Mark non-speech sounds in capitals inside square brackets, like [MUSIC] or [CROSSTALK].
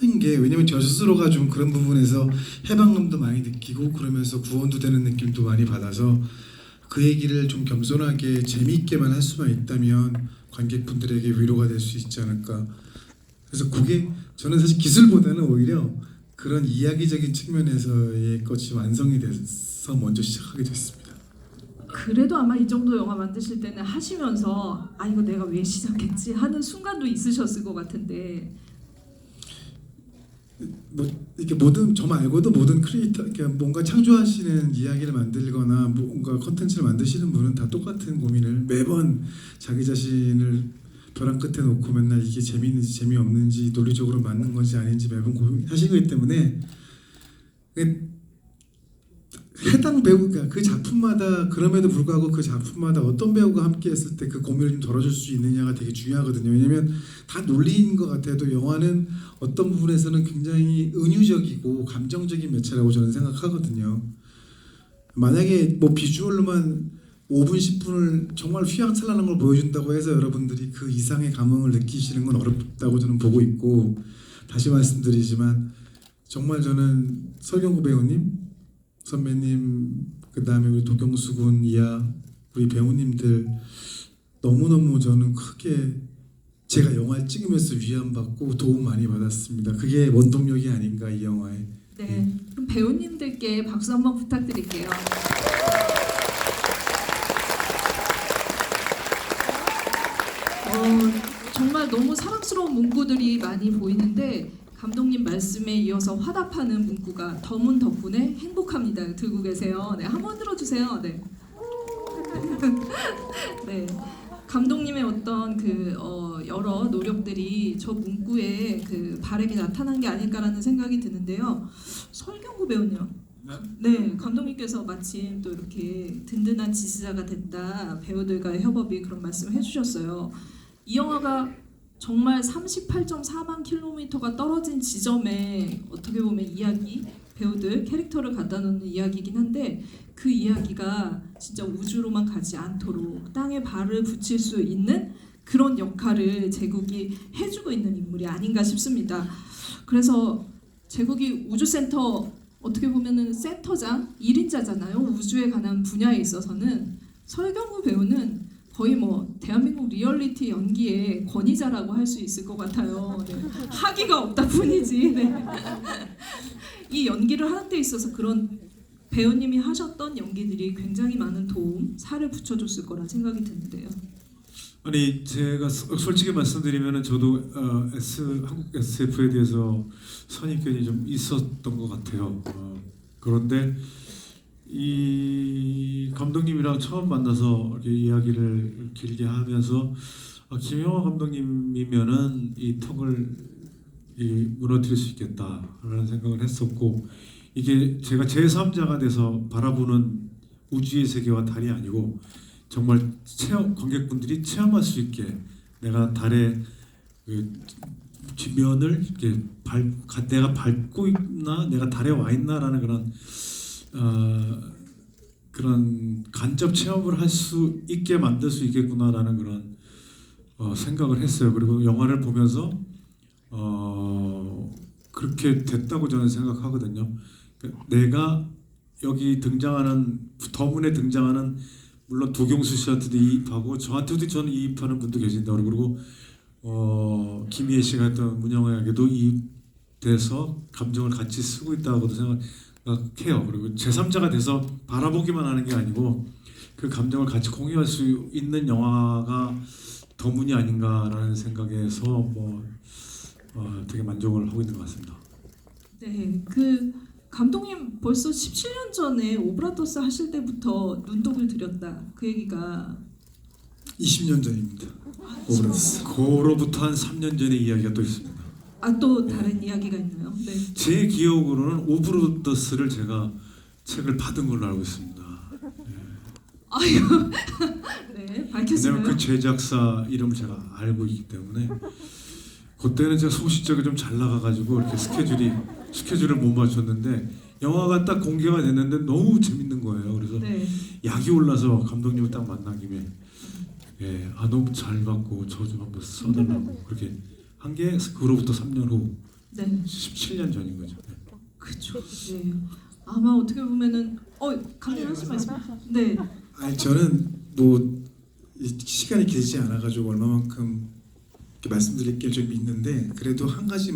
하는 게 왜냐면 저 스스로가 좀 그런 부분에서 해방감도 많이 느끼고 그러면서 구원도 되는 느낌도 많이 받아서 그 얘기를 좀 겸손하게 재미있게만 할 수만 있다면 관객분들에게 위로가 될 수 있지 않을까. 그래서 그게 저는 사실 기술보다는 오히려 그런 이야기적인 측면에서의 것이 완성이 돼서 먼저 시작하게 됐습니다. 그래도 아마 이 정도 영화 만드실 때는 하시면서 아 이거 내가 왜 시작했지 하는 순간도 있으셨을 것 같은데 뭐 이렇게 모든 저 말고도 모든 크리에이터 이렇게 뭔가 창조하시는 이야기를 만들거나 뭔가 컨텐츠를 만드시는 분은 다 똑같은 고민을 매번 자기 자신을 벼랑 끝에 놓고 맨날 이게 재미있는지 재미없는지 논리적으로 맞는 건지 아닌지 매번 고민하시기 때문에 그 해당 배우가 그 작품마다 그럼에도 불구하고 그 작품마다 어떤 배우가 함께 했을 때 그 고민을 좀 덜어줄 수 있느냐가 되게 중요하거든요. 왜냐면 다 논리인 것 같아도 영화는 어떤 부분에서는 굉장히 은유적이고 감정적인 매체라고 저는 생각하거든요. 만약에 뭐 비주얼로만 5분 10분을 정말 휘황찬란한 걸 보여준다고 해서 여러분들이 그 이상의 감흥을 느끼시는 건 어렵다고 저는 보고 있고 다시 말씀드리지만 정말 저는 설경구 배우님 선배님 그 다음에 우리 도경수 군 이하 우리 배우님들 너무너무 저는 크게 제가 영화를 찍으면서 위안받고 도움 많이 받았습니다. 그게 원동력이 아닌가 이 영화에. 네 그럼 배우님들께 박수 한번 부탁드릴게요. 어, 정말 너무 사랑스러운 문구들이 많이 보이는데 감독님 말씀에 이어서 화답하는 문구가 더문 덕분에 행복합니다 들고 계세요. 네, 한번 들어주세요. 네. [LAUGHS] 네. 감독님의 어떤 그 어, 여러 노력들이 저 문구에 그 바람이 나타난 게 아닐까라는 생각이 드는데요. 설경구 배우님. 네, 감독님께서 마침 또 이렇게 든든한 지지자가 됐다 배우들과의 협업이 그런 말씀을 해주셨어요. 이 영화가 정말 38.4만 킬로미터가 떨어진 지점에 어떻게 보면 이야기 배우들 캐릭터를 갖다 놓는 이야기이긴 한데 그 이야기가 진짜 우주로만 가지 않도록 땅에 발을 붙일 수 있는 그런 역할을 제국이 해주고 있는 인물이 아닌가 싶습니다. 그래서 제국이 우주센터 어떻게 보면은 센터장 1인자잖아요. 우주에 관한 분야에 있어서는 설경구 배우는 거의 뭐 대한민국 리얼리티 연기의 권위자라고 할 수 있을 것 같아요. 네. 하기가 없다 뿐이지. 네. [LAUGHS] 이 연기를 하는 데 있어서 그런 배우님이 하셨던 연기들이 굉장히 많은 도움, 살을 붙여줬을 거라 생각이 드는데요. 아니 제가 소- 솔직히 말씀드리면은 저도 어, S 한국 SF에 대해서 선입견이 좀 있었던 것 같아요. 어, 그런데 이 감독님이랑 처음 만나서 이렇게 이야기를 길게 하면서 아, 김영하 감독님이면은 이 턱을 이 무너뜨릴 수 있겠다라는 생각을 했었고 이게 제가 제3자가 돼서 바라보는 우주의 세계와 달이 아니고 정말 체험 관객분들이 체험할 수 있게 내가 달의 그 뒷면을 이렇게 밟 가- 내가 밟고 있나? 내가 달에 와 있나라는 그런 어, 그런 간접 체험을 할 수 있게 만들 수 있겠구나라는 그런 어, 생각을 했어요. 그리고 영화를 보면서 어, 그렇게 됐다고 저는 생각하거든요. 그러니까 내가 여기 등장하는 더문에 등장하는 물론 도경수 씨한테도 이입하고 저한테도 저는 이입하는 분도 계신다 그리고 어, 김희애 씨가 했던 문영아에게도 이입돼서 감정을 같이 쓰고 있다고도 생각 해요. 그리고 제3자가 돼서 바라보기만 하는 게 아니고 그 감정을 같이 공유할 수 있는 영화가 더문이 아닌가라는 생각에서 뭐 어, 되게 만족을 하고 있는 것 같습니다. 네, 그 감독님 벌써 17년 전에 오브라토스 하실 때부터 눈독을 들였다 그 얘기가 20년 전입니다. 오브라스. 그로부터 한 3년 전의 이야기가 또 있습니다. 아또 다른 이야기가 있나요? 네. 제 기억으로는 오브로더스를 제가 책을 받은 걸로 알고 있습니다. 아유, [LAUGHS] 네 밝혔어요. 그 제작사 이름을 제가 알고 있기 때문에 그때는 제가 소식적이 좀 잘 나가가지고 이렇게 스케줄이 스케줄을 못 맞췄는데 영화가 딱 공개가 됐는데 너무 재밌는 거예요. 그래서 네, 약이 올라서 감독님을 딱 만난 김에 예, 아 너무 잘 받고 저 좀 한번 써달라고 [LAUGHS] 그렇게 한 게 그로부터 3년 후 네. 17년 전인 거죠. 그렇죠. 네. 아마 어떻게 보면은 어 감독님 하실 말씀. 네. 아니 저는 뭐이 시간이 길지 않아 가지고 얼마만큼 이렇게 말씀드릴 게 좀 있는데 그래도 한 가지